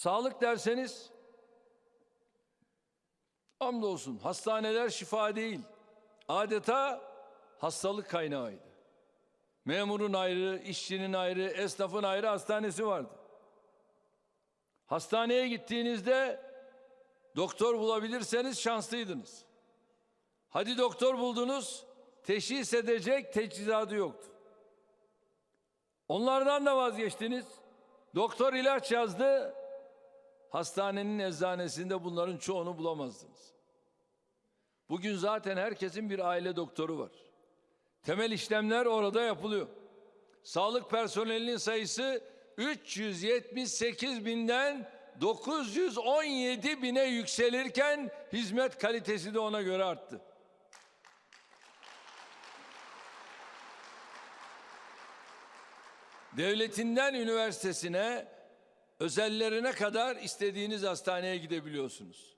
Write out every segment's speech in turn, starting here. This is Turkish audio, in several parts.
Sağlık derseniz hamdolsun hastaneler şifa değil. Adeta hastalık kaynağıydı. Memurun ayrı, işçinin ayrı, esnafın ayrı hastanesi vardı. Hastaneye gittiğinizde doktor bulabilirseniz şanslıydınız. Hadi doktor buldunuz, teşhis edecek teçhizatı yoktu. Onlardan da vazgeçtiniz. Doktor ilaç yazdı. Hastanenin eczanesinde bunların çoğunu bulamazdınız. Bugün zaten herkesin bir aile doktoru var. Temel işlemler orada yapılıyor. Sağlık personelinin sayısı 378 binden 917 bine yükselirken hizmet kalitesi de ona göre arttı. Devletinden üniversitesine, özellerine kadar istediğiniz hastaneye gidebiliyorsunuz.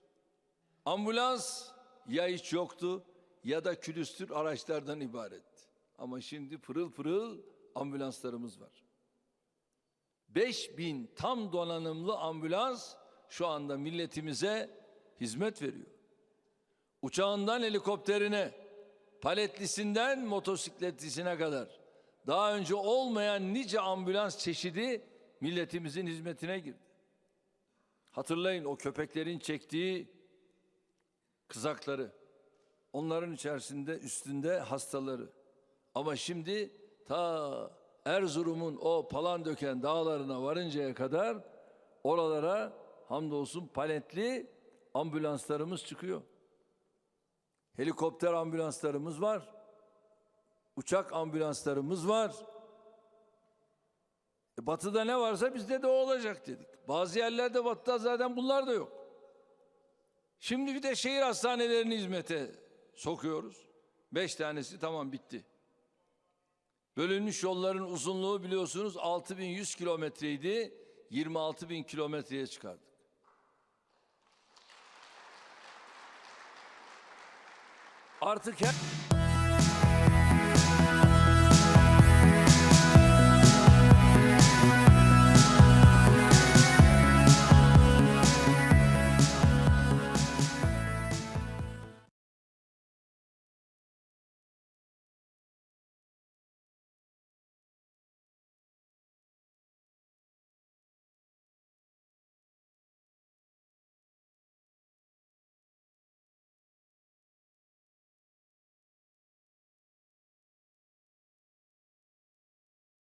Ambulans ya hiç yoktu ya da külüstür araçlardan ibaretti. Ama şimdi pırıl pırıl ambulanslarımız var. 5000 tam donanımlı ambulans şu anda milletimize hizmet veriyor. Uçağından helikopterine, paletlisinden motosikletlisine kadar daha önce olmayan nice ambulans çeşidi milletimizin hizmetine girdi. Hatırlayın o köpeklerin çektiği kızakları. Onların içerisinde üstünde hastaları. Ama şimdi ta Erzurum'un o Palandöken dağlarına varıncaya kadar oralara hamdolsun paletli ambulanslarımız çıkıyor. Helikopter ambulanslarımız var. Uçak ambulanslarımız var. E, batı'da ne varsa bizde de o olacak dedik. Bazı yerlerde batıda zaten bunlar da yok. Şimdi bir de şehir hastanelerini hizmete sokuyoruz. Beş tanesi tamam bitti. Bölünmüş yolların uzunluğu biliyorsunuz 6100 kilometreydi. 26 bin kilometreye çıkardık. Artık her...